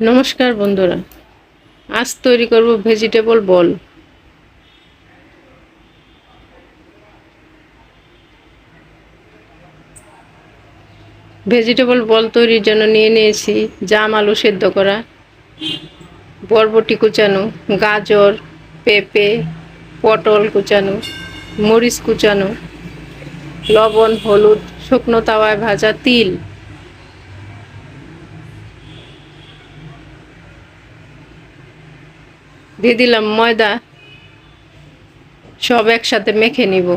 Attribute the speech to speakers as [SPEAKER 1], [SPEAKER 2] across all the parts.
[SPEAKER 1] নমস্কার বন্ধুরা, আজ তৈরি করব ভেজিটেবল বল। ভেজিটেবল বল তৈরির জন্য নিয়ে নিয়েছি জাম, আলু সেদ্ধ করা, বরবটি কুচানো, গাজর, পেঁপে, পটল কুচানো, মরিচ কুচানো, লবণ, হলুদ, শুকনো তাওয়ায় ভাজা তিল। দিয়ে দিলাম ময়দা। সব একসাথে মেখে নিব।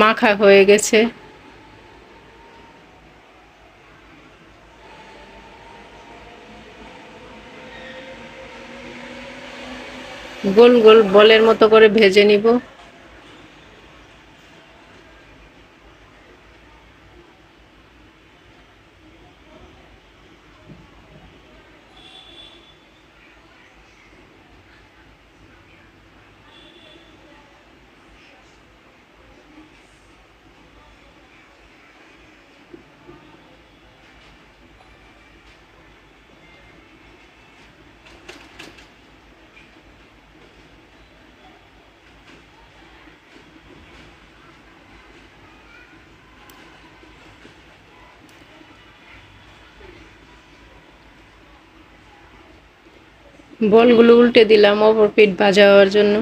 [SPEAKER 1] মাখা হয়ে গেছে। গোল গোল বলের মতো করে ভেজে নিব। বলগুলো উল্টে দিলাম অপর হওয়ার জন্য।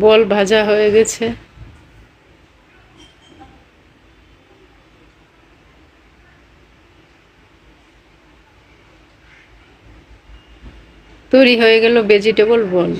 [SPEAKER 1] বল ভাজা হয়ে গেছে। তৈরি হয়ে গেল ভেজিটেবল বল।